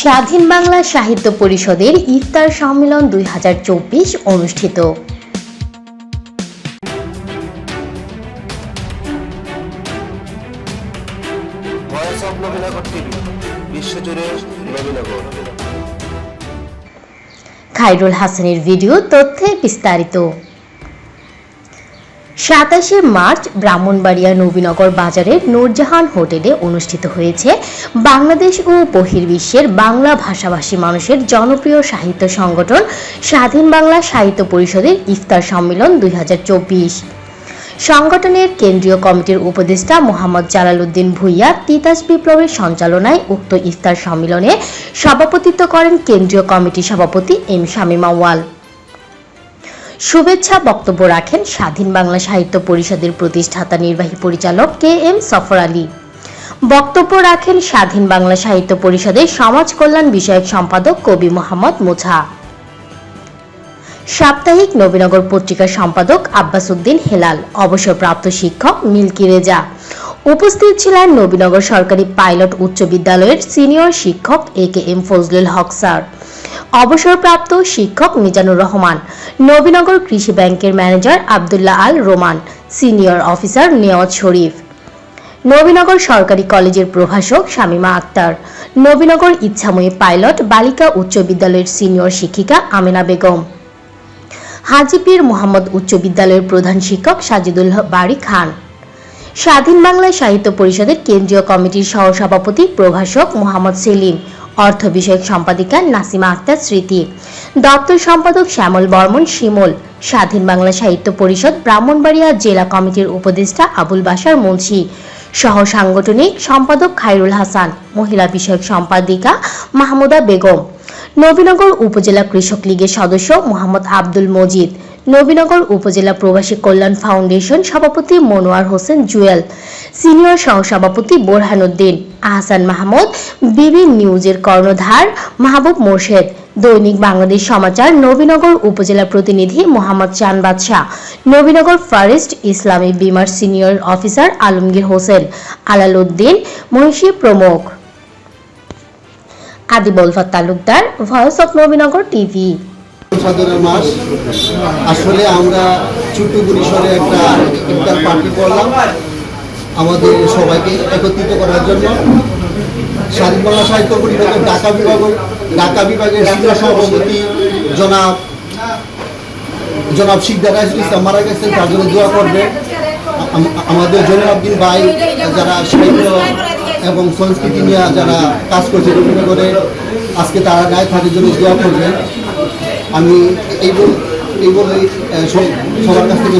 স্বাধীন বাংলা সাহিত্য পরিষদের ইফতার সম্মেলন দুই হাজার চব্বিশ অনুষ্ঠিত। খায়রুল হাসানের ভিডিও তথ্যে বিস্তারিত। সাতাশে মার্চ ব্রাহ্মণবাড়িয়া নবীনগর বাজারের নূরজাহান হোটেলে অনুষ্ঠিত হয়েছে বাংলাদেশ ও বহির্বিশ্বের বাংলা ভাষাভাষী মানুষের জনপ্রিয় সাহিত্য সংগঠন স্বাধীন বাংলা সাহিত্য পরিষদের ইফতার সম্মেলন দুই হাজার চব্বিশ। সংগঠনের কেন্দ্রীয় কমিটির উপদেষ্টা মোহাম্মদ জালালউদ্দিন ভুইয়া তিতাস বিপ্লবের সঞ্চালনায় উক্ত ইফতার সম্মেলনে সভাপতিত্ব করেন কেন্দ্রীয় কমিটির সভাপতি এম শামীমা ওয়াল শুভেচ্ছা বক্তব্য রাখেন স্বাধীন বাংলা সাহিত্য পরিষদের প্রতিষ্ঠাতা নির্বাহী পরিচালক কে এম সফর আলী। বক্তব্য রাখেন স্বাধীন বাংলা সাহিত্য পরিষদের সমাজ কল্যাণ বিষয়ক সম্পাদক কবি মোহাম্মদ মোছা। সাপ্তাহিক নবীনগর পত্রিকার সম্পাদক আব্বাস উদ্দিন হেলাল, অবসরপ্রাপ্ত শিক্ষক মিল্কি রেজা। উপস্থিত ছিলেন নবীনগর সরকারি পাইলট উচ্চ বিদ্যালয়ের সিনিয়র শিক্ষক A K M Fazlul Haque sir. অবসরপ্রাপ্ত শিক্ষক মিজানুর রহমান, নবীনগর কৃষি ব্যাংকের manager Abdullah Al Roman, senior officer Newaz Sharif. Nabinagar সরকারি কলেজের প্রভাষক শামীমা আক্তার, নবীনগর ইচ্ছাময়ী পাইলট বালিকা উচ্চ বিদ্যালয়ের সিনিয়র শিক্ষিকা আমেনা বেগম। হাজিপীর মোহাম্মদ উচ্চ বিদ্যালয়ের প্রধান শিক্ষক সাজিদুল বাড়ি খান। স্বাধীন বাংলা সাহিত্য পরিষদের কেন্দ্রীয় কমিটির সহসভাপতি প্রভাষক মোহাম্মদ সেলিম অর্থ বিষয়ক সম্পাদিকা নাসিমা আক্তার স্মৃতি। দপ্তর সম্পাদক শ্যামল বর্মন শিমল। স্বাধীন বাংলা সাহিত্য পরিষদ ব্রাহ্মণবাড়িয়া জেলা কমিটির উপদেষ্টা আবুল বাসার মুন্সি। সহ সাংগঠনিক সম্পাদক খায়রুল হাসান। মহিলা বিষয়ক সম্পাদিকা মাহমুদা বেগম। নবীনগর উপজেলা কৃষক লীগের সদস্য মোহাম্মদ আব্দুল মজিদ। নবীনগর উপজেলা প্রবাসী কল্যাণ ফাউন্ডেশন সভাপতি মনোয়ার হোসেন জুয়েল, সিনিয়র সহসভাপতি বোরহানুদ্দিন, আহসান মাহমুদ, বিবি নিউজের কর্ণধার মাহবুব মোর্শেদ, দৈনিক বাংলাদেশ সমাচার নবীনগর উপজেলা প্রতিনিধি মোহাম্মদ চান বাদশাহ, নবীনগর ফরেস্ট ইসলামী বিমার সিনিয়র অফিসার আলমগীর হোসেন আলাল উদ্দিন মহিষী প্রমুখ। আদিবলফা Talukdar voice of Nabinagar TV. সাধনের মাস। আসলে আমরা ছোট্ট পরিসরে একটা ইফতার পার্টি করলাম। আমাদের সবাইকে একত্রিত করার জন্য। স্বাধীন বাংলা সাহিত্য পরিষদের ঢাকা বিভাগের ঢাকা বিভাগের সিনিয়র সভাপতি জনাব জনাব শিকদার ইসলাম মারা গেছেন, তার জন্য দোয়া করবে। আম- আমাদের জৈনুদ্দিন ভাই যারা সাহিত্য এবং সংস্কৃতি নিয়ে যারা কাজ করছে করে আজকে তারা গায়ে তাদের জন্য দোয়া করবেন। আমি এই বল সবার কাছ থেকে।